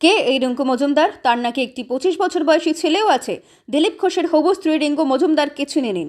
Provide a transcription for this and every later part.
কে? এই রিঙ্কু মজুমদার? তার নাকি একটি পঁচিশ বছর বয়সী ছেলেও আছে। দিলীপ ঘোষের হবু স্ত্রী রিঙ্কু মজুমদারকে চিনে নিন।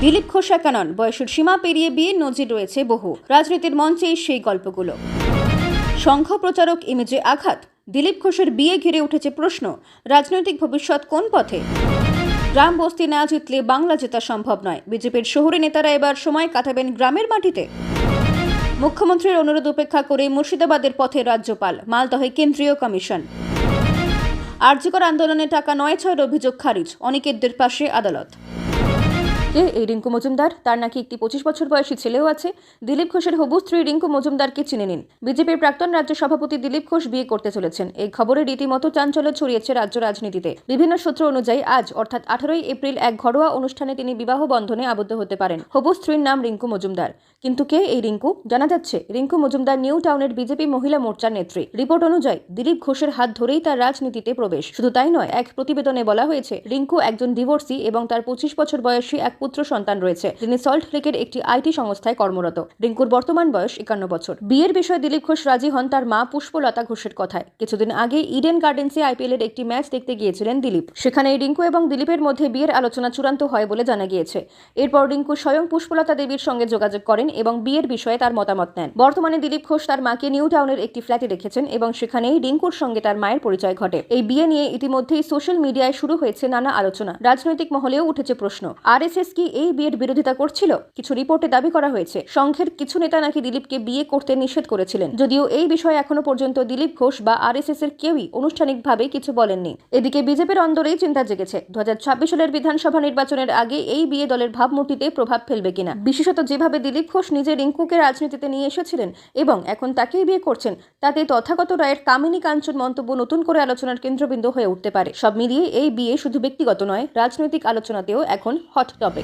দিলীপ ঘোষ একা নন, বয়সের সীমা পেরিয়ে বিয়ে নজির রয়েছে বহু। রাজনীতির মঞ্চেই সেই গল্পগুলো। সংঘ প্রচারক ইমেজে আঘাত। দিলীপ ঘোষের বিয়ে ঘিরে উঠেছে প্রশ্ন, রাজনৈতিক ভবিষ্যৎ কোন পথে? গ্রাম বস্তি না জিতলে বাংলা জেতা সম্ভব নয়। বিজেপির শহুরে নেতারা এবার সময় কাটাবেন গ্রামের মাটিতে। মুখ্যমন্ত্রীর অনুরোধ উপেক্ষা করে মুর্শিদাবাদের পথে রাজ্যপাল, মালদহে কেন্দ্রীয় কমিশন। আর্যকর আন্দোলনে টাকা নয় ছয়ের অভিযোগ খারিজ অনিকেতদের পাশে আদালত। কে এই রিঙ্কু মজুমদার। তার নাকি একটি পঁচিশ বছর বয়সী ছেলেও আছে। দিলীপ ঘোষের হবু স্ত্রী রিঙ্কু মজুমদারকে চিনে নিন। বিজেপির প্রাক্তন রাজ্য সভাপতি দিলীপ ঘোষ বিয়ে করতে চলেছেন। এই খবরে রীতিমতো চাঞ্চল্য ছড়িয়েছে রাজ্য রাজনীতিতে। বিভিন্ন সূত্র অনুযায়ী আজ, অর্থাৎ আঠারোই এপ্রিল, এক ঘরোয়া অনুষ্ঠানে তিনি বিবাহ বন্ধনে আবদ্ধ হতে পারেন। হবু স্ত্রীর নাম রিঙ্কু মজুমদার। কিন্তু কে এই রিঙ্কু? জানা যাচ্ছে, রিঙ্কু মজুমদার নিউ টাউনের বিজেপি মহিলা মোর্চার নেত্রী। রিপোর্ট অনুযায়ী, দিলীপ ঘোষের হাত ধরেই তার রাজনীতিতে প্রবেশ। শুধু তাই নয়, এক প্রতিবেদনে বলা হয়েছে, রিঙ্কু একজন ডিভোর্সি এবং তার পঁচিশ বছর বয়সী এক পুত্র সন্তান রয়েছে। যিনি সল্ট লেকের একটি আইটি সংস্থায় কর্মরত। রিঙ্কুর বর্তমান বয়স একান্ন বছর। বিয়ের বিষয়ে দিলীপ ঘোষ রাজি হন তার মা পুষ্পলতা ঘোষের কথায়। কিছুদিন আগে ইডেন গার্ডেন্সে আইপিএল এর একটি ম্যাচ দেখতে গিয়েছিলেন দিলীপ। সেখানে রিঙ্কু এবং দিলীপের মধ্যে বিয়ের আলোচনা চূড়ান্ত হয় বলে জানা গিয়েছে। এরপর রিঙ্কু স্বয়ং পুষ্পলতা দেবীর সঙ্গে যোগাযোগ করেন এবং বিয়ের বিষয়ে তার মতামত নেন। বর্তমানে দিলীপ ঘোষ তার মাকে নিউ টাউনের একটি ফ্ল্যাটে রেখেছেন এবং সেখানেই রিঙ্কুর সঙ্গে তার মায়ের পরিচয় ঘটে। এই বিয়ে নিয়ে ইতিমধ্যেই সোশ্যাল মিডিয়ায় শুরু হয়েছে নানা আলোচনা। রাজনৈতিক মহলেও উঠেছে প্রশ্ন। আরএসএস কি এই বিয়ের বিরোধিতা করছিল? কিছু রিপোর্টে দাবি করা হয়েছে, সংঘের কিছু নেতা নাকি দিলীপকে বিয়ে করতে নিষেধ করেছিলেন। যদিও এই বিষয়ে এখনও পর্যন্ত দিলীপ ঘোষ বা আরএসএস এর কেউই আনুষ্ঠানিকভাবে কিছু বলেননি। এদিকে বিজেপির অন্দরেই চিন্তা জেগেছে, দু হাজার ছাব্বিশ সালের বিধানসভা নির্বাচনের আগে এই বিয়ে দলের ভাবমূর্তিতে প্রভাব ফেলবে কিনা। বিশেষত যেভাবে দিলীপ ঘোষ নিজে রিঙ্কুকে রাজনীতিতে নিয়ে এসেছিলেন এবং এখন তাকেই বিয়ে করছেন, তাতে তথাগত রায়ের কামিনী কাঞ্চন মন্তব্য নতুন করে আলোচনার কেন্দ্রবিন্দু হয়ে উঠতে পারে। সব মিলিয়ে এই বিয়ে শুধু ব্যক্তিগত নয়, রাজনৈতিক আলোচনাতেও এখন হট টপিক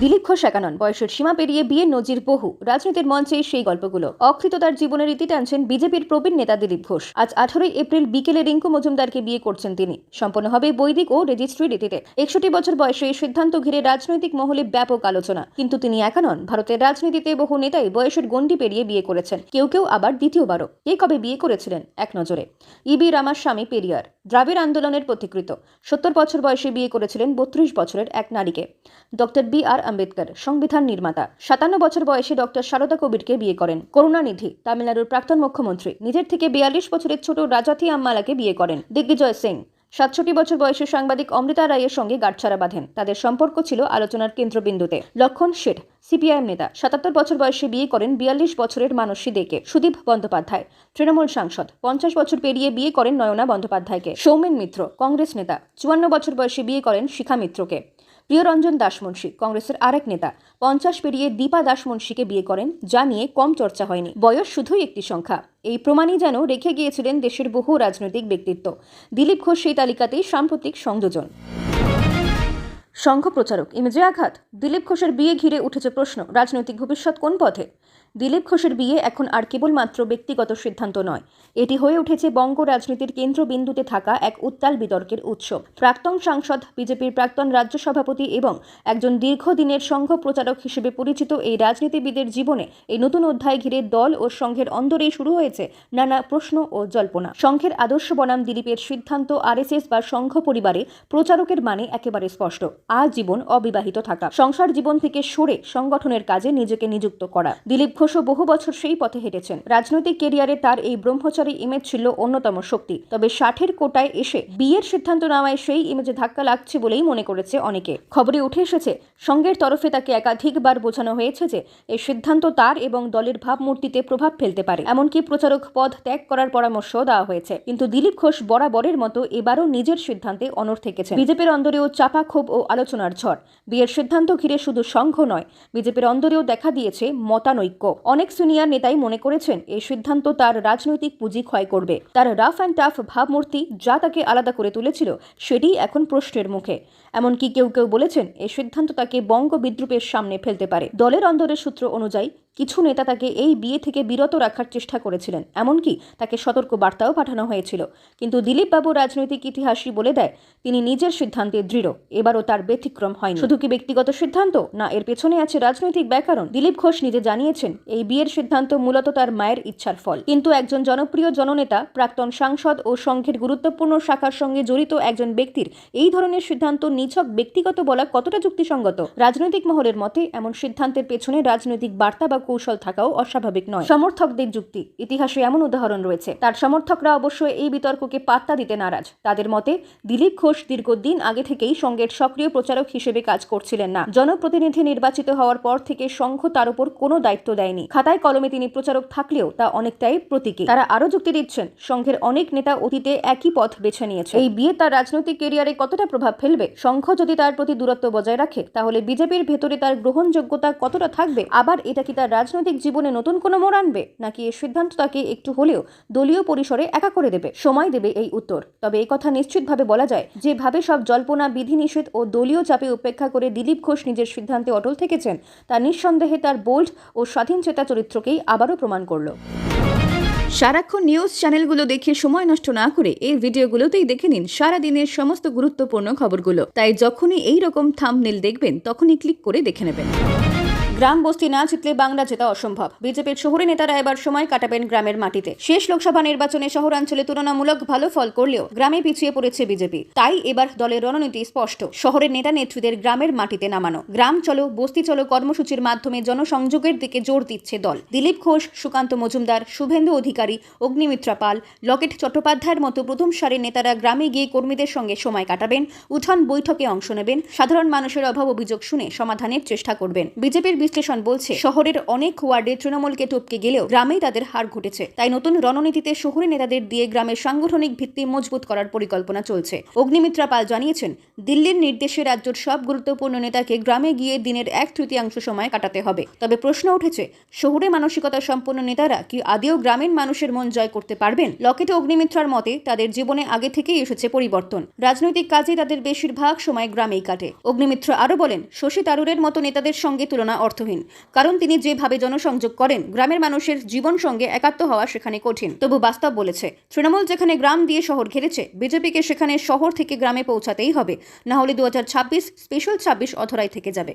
দিলীপ ঘোষ একানন। বয়সের সীমা পেরিয়ে বিয়ে নজির বহু। রাজনীতির মঞ্চে সেই গল্পগুলো। অকৃততার জীবনের ইতি টানছেন বিজেপির প্রবীণ নেতা দিলীপ ঘোষ। আজ আঠারোই এপ্রিল বিকেলে রিঙ্কু মজুমদারকে বিয়ে করছেন তিনি। সম্পন্ন হবে বৈদিক ও রেজিস্ট্রি রীতিতে। একষট্টি বছর বয়সে এই সিদ্ধান্ত ঘিরে রাজনৈতিক মহলে ব্যাপক আলোচনা। কিন্তু তিনি একা নন ভারতের রাজনীতিতে বহু নেতাই বয়সের গণ্ডি পেরিয়ে বিয়ে করেছেন। কেউ কেউ আবার দ্বিতীয়বারও। কে কবে বিয়ে করেছিলেন? এক নজরে। ইবি রামাস্বামী পেরিয়ার। দ্রাবিড় আন্দোলনের পথিকৃত সত্তর বছর বয়সে বিয়ে করেছিলেন বত্রিশ বছরের এক নারীকে। ডক্টর বি আর আম্বেদকর, সংবিধান নির্মাতা। সাতান্ন বছর বয়সে ডক্টর সারদা কবিরকে বিয়ে করেন। করুণানিধি, তামিলনাড়ুর প্রাক্তন মুখ্যমন্ত্রী। নিজের থেকে বিয়াল্লিশ বছরের ছোট রাজাথি আম্মালাকে বিয়ে করেন। দিগ্বিজয় সিং, সাতষট্টি বছর বয়সী সাংবাদিক অমৃতা রায়ের সঙ্গে গাঁটছাড়া বাঁধেন। তাদের সম্পর্ক ছিল আলোচনার কেন্দ্রবিন্দুতে। লক্ষণ শেঠ, সিপিআইএম নেতা। সাতাত্তর বছর বয়সে বিয়ে করেন বিয়াল্লিশ বছরের মানসী দেকে, সুদীপ বন্দ্যোপাধ্যায়, তৃণমূল সাংসদ। পঞ্চাশ বছর পেরিয়ে বিয়ে করেন নয়না বন্দ্যোপাধ্যায়কে। সৌমেন মিত্র, কংগ্রেস নেতা। চুয়ান্ন বছর বয়সে বিয়ে করেন শিখা মিত্রকে। প্রিয়রঞ্জন দাসমুন্সী কংগ্রেসের আরেক নেতা। পঞ্চাশ পেরিয়ে দীপা দাসমুন্সীকে বিয়ে করেন, যা নিয়ে কম চর্চা হয়নি। বয়স শুধুই একটি সংখ্যা। এই প্রমাণই যেন রেখে গিয়েছিলেন দেশের বহু রাজনৈতিক ব্যক্তিত্ব। দিলীপ ঘোষ সেই তালিকাতেই সাম্প্রতিক সংযোজন। সংঘ প্রচারক ইমেজে আঘাত। দিলীপ ঘোষের বিয়ে ঘিরে উঠেছে প্রশ্ন, রাজনৈতিক ভবিষ্যৎ কোন পথে? দিলীপ ঘোষের বিয়ে এখন আর কেবলমাত্র ব্যক্তিগত সিদ্ধান্ত নয়। এটি হয়ে উঠেছে বঙ্গ রাজনীতির কেন্দ্রবিন্দুতে থাকা এক উত্তাল বিতর্কের উৎস প্রাক্তন সাংসদ, বিজেপির প্রাক্তন রাজ্য সভাপতি এবং একজন দীর্ঘদিনের সংঘ প্রচারক হিসেবে পরিচিত এই রাজনীতিবিদের জীবনে এই নতুন অধ্যায় ঘিরে দল ও সংঘের অন্দরেই শুরু হয়েছে নানা প্রশ্ন ও জল্পনা। সংঘের আদর্শ বনাম দিলীপের সিদ্ধান্ত আরএসএস বা সংঘ পরিবারে প্রচারকের মানে একেবারে স্পষ্ট। আজীবন অবিবাহিত থাকা। সংসার জীবন থেকে সরে সংগঠনের কাজে নিজেকে নিযুক্ত করা। দিলীপ ঘোষও বহু বছর সেই পথে হেঁটেছেন। রাজনৈতিক কেরিয়ারে তার এই ব্রহ্মচারী ইমেজ ছিল অন্যতম শক্তি। তবে ষাটের কোটায় এসে বিয়ের সিদ্ধান্ত নেওয়ায় সেই ইমেজে ধাক্কা লাগছে বলেই মনে করেছে অনেকে। খবরে উঠে এসেছে, সঙ্গের তরফে তাকে একাধিকবার বোঝানো হয়েছে যে এই সিদ্ধান্ত তার এবং দলের ভাবমূর্তিতে প্রভাব ফেলতে পারে। এমনকি প্রচারক পদ ত্যাগ করার পরামর্শ দেওয়া হয়েছে। কিন্তু দিলীপ ঘোষ বরাবরের মতো এবারও নিজের সিদ্ধান্তে অনর থেকেছেন। বিজেপির অন্দরেও চাপা ক্ষোভ ও আলোচনার ঝড়। বিয়ের সিদ্ধান্ত ঘিরে শুধু সংঘ নয়, বিজেপির অন্দরেও দেখা দিয়েছে মতানৈক্য। অনেক সিনিয়র নেতাই মনে করেছেন এই সিদ্ধান্ত তার রাজনৈতিক পুঁজি ক্ষয় করবে। তার রাফ অ্যান্ড টাফ ভাবমূর্তি যা তাকে আলাদা করে তুলেছিল, সেটি এখন প্রশ্নের মুখে। এমনকি কেউ কেউ বলেছেন, এই সিদ্ধান্ত তাকে বঙ্গ বিদ্রুপের সামনে ফেলতে পারে। দলের অন্দরের সূত্র অনুযায়ী কিছু নেতা তাকে এই বিয়ে থেকে বিরত রাখার চেষ্টা করেছিলেন, এমনকি তাকে সতর্ক বার্তাও পাঠানো হয়েছিল। কিন্তু দিলীপবাবু রাজনৈতিক ইতিহাসই বলে দেয়, তিনি নিজের সিদ্ধান্তে দৃঢ়, এবারও তার ব্যতিক্রম হয়নি। শুধু কি ব্যক্তিগত সিদ্ধান্ত, না এর পেছনে আছে রাজনৈতিক ব্যাকরণ? দিলীপ ঘোষ নিজে জানিয়েছেন, এই বিয়ের সিদ্ধান্ত মূলত তার মায়ের ইচ্ছার ফল। কিন্তু একজন জনপ্রিয় জননেতা, প্রাক্তন সাংসদ ও সংঘের গুরুত্বপূর্ণ শাখার সঙ্গে জড়িত একজন ব্যক্তির এই ধরনের সিদ্ধান্ত নিছক ব্যক্তিগত বলা কতটা যুক্তিসঙ্গত? রাজনৈতিক মহলের মতে, এমন সিদ্ধান্তের পেছনে রাজনৈতিক বার্তা বা কৌশল থাকাও অস্বাভাবিক নয়। সমর্থকদের যুক্তি। ইতিহাসে এমন উদাহরণ রয়েছে। তার সমর্থকরা অবশ্য এই বিতর্ককে পাত্তা দিতে নারাজ। তাদের মতে, দিলীপ ঘোষ দীর্ঘদিন আগে থেকেই সংঘের সক্রিয় প্রচারক হিসেবে কাজ করছিলেন না। জনপ্রতিনিধি নির্বাচিত হওয়ার পর থেকে সংঘ তার উপর কোনো দায়িত্ব দেয়নি। খাতায় কলমে তিনি প্রচারক থাকলেও তা অনেকটাই প্রতীকী। তারা আরও যুক্তি দিচ্ছেন, সংঘের অনেক নেতা অতীতে একই পথ বেছে নিয়েছে। এই বিয়ে তার রাজনৈতিক কেরিয়ারে কতটা প্রভাব ফেলবে? সংঘ যদি তার প্রতি দূরত্ব বজায় রাখে, তাহলে বিজেপির ভেতরে তার গ্রহণযোগ্যতা কতটা থাকবে? আবার এটা কি তার রাজনৈতিক জীবনে নতুন কোনো মোড় আনবে? নাকি এর সিদ্ধান্ত তাকে একটু হলেও দলীয় পরিসরে একা করে দেবে? সময় দেবে এই উত্তর। তবে এই কথা নিশ্চিতভাবে বলা যায় যেভাবে সব জল্পনা, বিধিনিষেধ ও দলীয় চাপে উপেক্ষা করে দিলীপ ঘোষ নিজের সিদ্ধান্তে অটল থেকেছেন, তা নিঃসন্দেহে তার বোল্ড ও স্বাধীন চেতা চরিত্রকেই আবারও প্রমাণ করল। সারাক্ষণ নিউজ চ্যানেলগুলো দেখে সময় নষ্ট না করে এই ভিডিওগুলোতেই দেখে নিন সারা দিনের সমস্ত গুরুত্বপূর্ণ খবরগুলো। তাই যখনই এই রকম থাম্বনেল দেখবেন, তখনই ক্লিক করে দেখে নেবেন। গ্রাম বস্তি না জিতলে বাংলা জেতা অসম্ভব। বিজেপির শহরে নেতারা এবার সময় কাটাবেন গ্রামের মাটিতে। শেষ লোকসভা নির্বাচনে শহরাঞ্চলে তুলনামূলক ভালো ফল করলেও গ্রামে পিছিয়ে পড়েছে বিজেপি। তাই এবার দলের রণনীতি স্পষ্ট। শহরের নেতা নেত্রীদের গ্রামের মাটিতে নামানো। গ্রাম চলো, বস্তি চলো কর্মসূচির মাধ্যমে জনসংযোগের দিকে জোর দিচ্ছে দল। দিলীপ ঘোষ, সুকান্ত মজুমদার, শুভেন্দু অধিকারী, অগ্নিমিত্রা পাল, লকেট চট্টোপাধ্যায়ের মতো প্রথম সারির নেতারা গ্রামে গিয়ে কর্মীদের সঙ্গে সময় কাটাবেন, উঠান বৈঠকে অংশ নেবেন, সাধারণ মানুষের অভাব অভিযোগ শুনে সমাধানের চেষ্টা করবেন। বিজেপির বিশ্লেষণ বলছে, শহরের অনেক ওয়ার্ডে তৃণমূলকে টপকে গেলেও গ্রামেই তাদের হার ঘটেছে। তাই নতুন রণনীতিতে শহুরে নেতাদের দিয়ে গ্রামের সাংগঠনিক ভিত্তি মজবুত করার পরিকল্পনা চলছে। অগ্নিমিত্রা পাল জানিয়েছেন, দিল্লির নির্দেশে রাজ্যের সব গুরুত্বপূর্ণ নেতাকে গ্রামে গিয়ে দিনের এক তৃতীয়াংশ সময় কাটাতে হবে। তবে প্রশ্ন উঠেছে, শহুরে মানসিকতা সম্পন্ন নেতারা কি আদেও গ্রামীণ মানুষের মন জয় করতে পারবেন? লকেটে অগ্নিমিত্রার মতে, তাদের জীবনে আগে থেকেই এসেছে পরিবর্তন। রাজনৈতিক কাজে তাদের বেশিরভাগ সময় গ্রামেই কাটে। অগ্নিমিত্র আরও বলেন, শশী তারুরের মতো নেতাদের সঙ্গে তুলনা অর্থহীন কারণ তিনি যেভাবে জনসংযোগ করেন, গ্রামের মানুষের জীবন সঙ্গে একাত্ম হওয়া সেখানে কঠিন। তবু বাস্তব বলেছে, তৃণমূল যেখানে গ্রাম দিয়ে শহর ঘেরেছে, বিজেপিকে সেখানে শহর থেকে গ্রামে পৌঁছাতেই হবে। না হলে দু হাজার ছাব্বিশ স্পেশাল ছাব্বিশ অধরাই থেকে যাবে।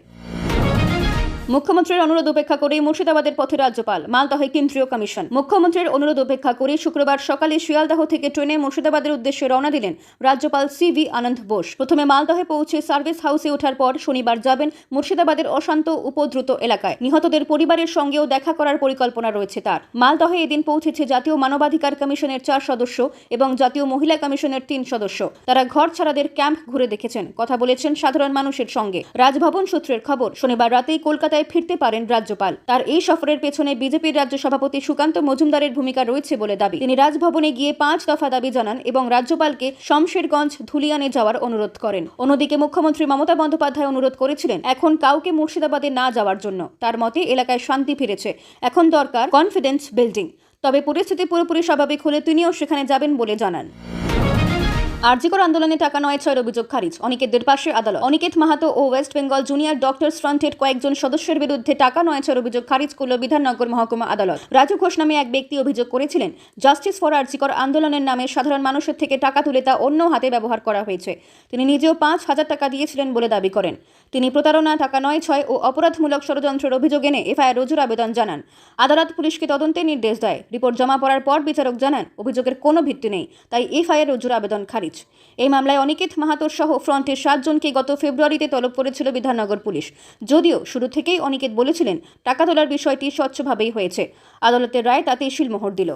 মুখ্যমন্ত্রীর অনুরোধ উপেক্ষা করে মুর্শিদাবাদের পথে রাজ্যপাল, মালদহে কেন্দ্রীয় কমিশন। মুখ্যমন্ত্রীর অনুরোধ উপেক্ষা করে শুক্রবার সকালে শিয়ালদাহ থেকে ট্রেনে মুর্শিদাবাদের উদ্দেশ্যে রওনা দিলেন রাজ্যপাল সি ভি আনন্দ বোস। প্রথমে মালদহে পৌঁছে সার্ভিস হাউসে ওঠার পর শনিবার যাবেন মুর্শিদাবাদের অশান্ত উপদ্রুত এলাকায়। নিহতদের পরিবারের সঙ্গেও দেখা করার পরিকল্পনা রয়েছে তার। মালদহে এদিন পৌঁছেছে জাতীয় মানবাধিকার কমিশনের চার সদস্য এবং জাতীয় মহিলা কমিশনের তিন সদস্য। তারা ঘর ছাড়াদের ক্যাম্প ঘুরে দেখেছেন, কথা বলেছেন সাধারণ মানুষের সঙ্গে। রাজভবন সূত্রের খবর, শনিবার রাতেই কলকাতায় ফিরতে পারেন রাজ্যপাল। তার এই সফরের পেছনে বিজেপির রাজ্য সভাপতি সুকান্ত মজুমদারের ভূমিকা রয়েছে বলে দাবি। তিনি রাজভবনে গিয়ে পাঁচ দফা দাবি জানান এবং রাজ্যপালকে শমশেরগঞ্জ ধুলিয়ানে যাওয়ার অনুরোধ করেন। অন্যদিকে মুখ্যমন্ত্রী মমতা বন্দ্যোপাধ্যায় অনুরোধ করেছিলেন এখন কাউকে মুর্শিদাবাদে না যাওয়ার জন্য। তার মতে, এলাকায় শান্তি ফিরেছে। এখন দরকার কনফিডেন্স বিল্ডিং তবে পরিস্থিতি পুরোপুরি স্বাভাবিক হলে তিনিও সেখানে যাবেন বলে জানান। আরজিকর আন্দোলনে টাকা নয়, ছয়ের অভিযোগ খারিজ। অনিকেতদের পাশে আদালত। অনিকেত মাহাতো ও ওয়েস্ট বেঙ্গল জুনিয়র ডক্টরস ফ্রন্টের কয়েকজন সদস্যের বিরুদ্ধে টাকা নয়, ছয়ের অভিযোগ খারিজ করল বিধাননগর মহকুমা আদালত। রাজু ঘোষ নামে এক ব্যক্তি অভিযোগ করেছিলেন, জাস্টিস ফর আরজিকর আন্দোলনের নামে সাধারণ মানুষের থেকে টাকা তুলে তা অন্য হাতে ব্যবহার করা হয়েছে। তিনি নিজেও পাঁচ হাজার টাকা দিয়েছিলেন বলে দাবি করেন। তিনি প্রতারণা, টাকা নয়, ছয় ও অপরাধমূলক ষড়যন্ত্রের অভিযোগ এনে এফআইআর রুজুর আবেদন জানান। আদালত পুলিশকে তদন্তের নির্দেশ দেয়। রিপোর্ট জমা পড়ার পর বিচারক জানান, অভিযোগের কোনো ভিত্তি নেই, তাই এফআইআর রুজুর আবেদন খারিজ। এই মামলায় অনিকেত মাহাতোর সহ ফ্রন্টের সাতজনকে গত ফেব্রুয়ারিতে তলব করেছিল বিধাননগর পুলিশ। যদিও শুরু থেকেই অনিকেত বলেছিলেন, টাকা তোলার বিষয়টি স্বচ্ছভাবেই হয়েছে। আদালতের রায় তাতে শিলমোহর দিল।